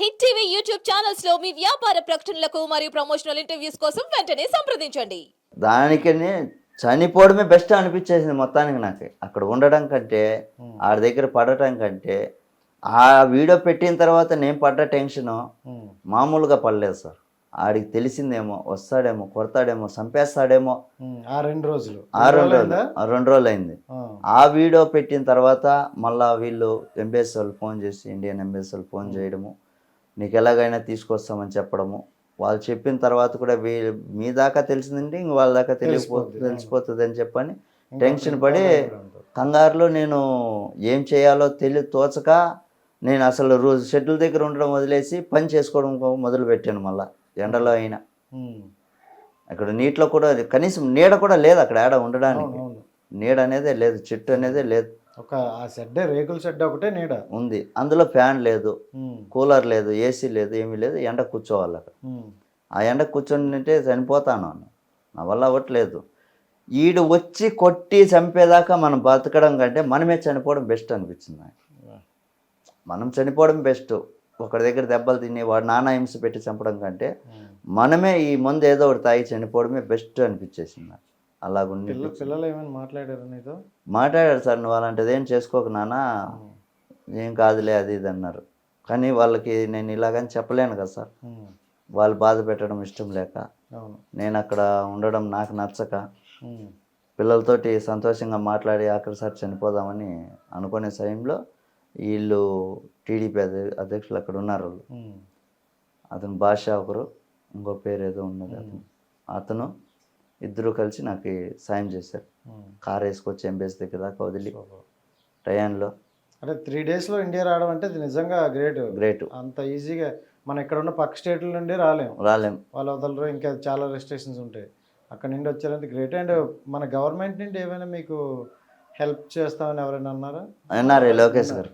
Hit TV YouTube ఛానల్స్లో మీ వ్యాపార ప్రకటనలకు మరియు ప్రమోషనల్ ఇంటర్వ్యూస్ కోసం వెంటనే సంప్రదించండి. దానికని చనిపోవడమే బెస్ట్ అనిపించేసింది మొత్తానికి నాకు. అక్కడ ఉండడం కంటే ఆడి దగ్గర పడటం కంటే ఆ వీడియో పెట్టిన తర్వాత నేను పడ్డ టెన్షన్ మామూలుగా పడలేదు సార్. ఆడికి తెలిసిందేమో వస్తాడేమో కొడతాడేమో చంపేస్తాడేమో. ఆ రెండు రోజులు. ఆ రెండు రోజులు. రెండు రోజులు అయింది ఆ వీడియో పెట్టిన తర్వాత మళ్ళా వీళ్ళు ఎంబీఎస్ వాళ్ళు ఫోన్ చేసి ఇండియన్ ఎంబీఎస్ వాళ్ళు ఫోన్ చేయడము. నీకు ఎలాగైనా తీసుకొస్తామని చెప్పడము. వాళ్ళు చెప్పిన తర్వాత కూడా వీ మీ దాకా తెలిసిందంటే ఇంక వాళ్ళ దాకా తెలిసిపోద్ది. తెలిసిపోతుంది అని చెప్పని టెన్షన్ పడి కంగారులో నేను ఏం చేయాలో తెలియ తోచక నేను అసలు రోజు షెడ్యూల్ దగ్గర ఉండడం వదిలేసి పని చేసుకోవడం మొదలు పెట్టాను మళ్ళా ఎండలో అయినా. అక్కడ నీటిలో కూడా కనీసం నీడ కూడా లేదు అక్కడ ఏడ ఉండడానికి. నీడ అనేదే లేదు చెట్టు అనేదే లేదు. ఒక ఆ షెడ్ రేకుల షెడ్ ఒకటే నీడ. ఉంది. అందులో ఫ్యాన్ లేదు కూలర్ లేదు ఏసీ లేదు ఏమీ లేదు ఎండ కూర్చోవాలి అక్కడ. ఆ ఎండ కూర్చొని చనిపోతాను అన్న. నా వల్ల అవ్వట్లేదు. ఈడు వచ్చి కొట్టి చంపేదాకా మనం బతకడం కంటే మనమే చనిపోవడం బెస్ట్ అనిపించింది మనం చనిపోవడం బెస్ట్. ఒకరి దగ్గర దెబ్బలు తిని వాడు నానా హింస పెట్టి చంపడం కంటే. మనమే ఈ మందు ఏదో ఒకటి తాగి చనిపోవడమే బెస్ట్ అనిపించేసింది నాకు. అలాగుండి పిల్ల పిల్లలు ఏమైనా మాట్లాడారు నీతో? మాట్లాడారు సార్ నువ్వు అలాంటిది ఏం చేసుకోక నాన్న. ఏం కాదులే అది ఇది అన్నారు. కానీ వాళ్ళకి నేను ఇలాగని చెప్పలేను కదా సార్. వాళ్ళు బాధ పెట్టడం ఇష్టం లేక. నేను అక్కడ ఉండడం నాకు నచ్చక. పిల్లలతోటి సంతోషంగా మాట్లాడి అక్కడ సార్ చనిపోదామని అనుకునే సమయంలో వీళ్ళు టీడీపీ అధ్య- అధ్యక్షులు అక్కడ ఉన్నారు అతను భాష ఒకరు ఇంకో పేరు ఏదో ఉన్నది అతను ఇద్దరు కలిసి నాకు సాయం చేశారు. కార్ వేసుకొచ్చి ఎంబీఎస్ దగ్గర దాకా వదిలి సూపర్. టయాన్లో అంటే త్రీ డేస్లో ఇండియా రావడం అంటే నిజంగా గ్రేట్. గ్రేట్. అంత ఈజీగా మనం ఇక్కడ ఉన్న పక్క స్టేట్ల నుండి రాలేం. రాలేం. వాళ్ళు వదలరు ఇంకా చాలా రెస్ట్రిక్షన్స్ ఉంటాయి. అక్కడ నుండి వచ్చారంటే గ్రేట్. అండ్ మన గవర్నమెంట్ నుండి ఏమైనా మీకు హెల్ప్ చేస్తామని ఎవరైనా అన్నారా? ఎన్ఆర్ఐ లోకేష్ గారు.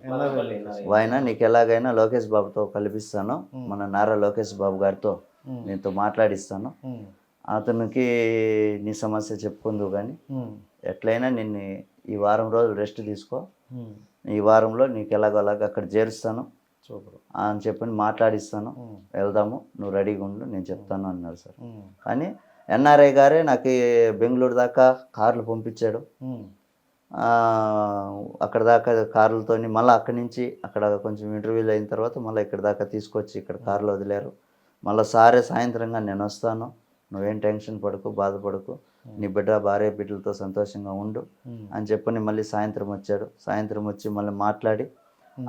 ఆయన నీకు ఎలాగైనా లోకేష్ బాబుతో కల్పిస్తాను. మన నారా లోకేష్ బాబు గారితో నీతో మాట్లాడిస్తాను. అతనికి నీ సమస్య చెప్పుకుందు కానీ ఎట్లయినా నిన్ను ఈ వారం రోజులు రెస్ట్ తీసుకో. ఈ వారంలో నీకు ఎలాగో అలాగ అక్కడ చేరుస్తాను. అని చెప్పని మాట్లాడిస్తాను. వెళ్దాము నువ్వు రెడీగా ఉండు నేను చెప్తాను అన్నారు సార్. కానీ ఎన్ఆర్ఐ గారే నాకు బెంగళూరు దాకా కార్లు పంపించాడు. అక్కడ దాకా కార్లతోని మళ్ళీ అక్కడి నుంచి అక్కడ కొంచెం ఇంటర్వ్యూలు అయిన తర్వాత మళ్ళీ ఇక్కడ దాకా తీసుకొచ్చి ఇక్కడ కార్లో వదిలేరు. మళ్ళీ సారే సాయంత్రంగా నేను వస్తాను. నువ్వేం టెన్షన్ పడకు బాధపడకు. నీ బిడ్డ భార్య బిడ్డలతో సంతోషంగా ఉండు. అని చెప్పని మళ్ళీ సాయంత్రం వచ్చాడు. సాయంత్రం వచ్చి మళ్ళీ మాట్లాడి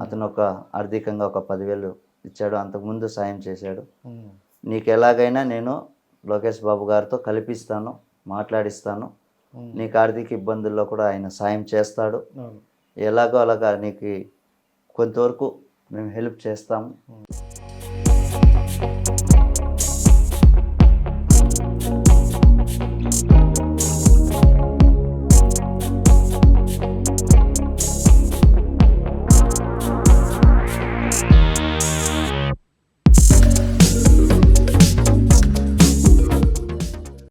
అతను ఒక ఆర్థికంగా ఒక పదివేలు ఇచ్చాడు. అంతకుముందు సాయం చేశాడు. నీకు ఎలాగైనా నేను లోకేష్ బాబు గారితో కల్పిస్తాను మాట్లాడిస్తాను. నీకు ఆర్థిక ఇబ్బందుల్లో కూడా ఆయన సాయం చేస్తాడు. ఎలాగో అలాగా నీకు కొంతవరకు మేము హెల్ప్ చేస్తాము.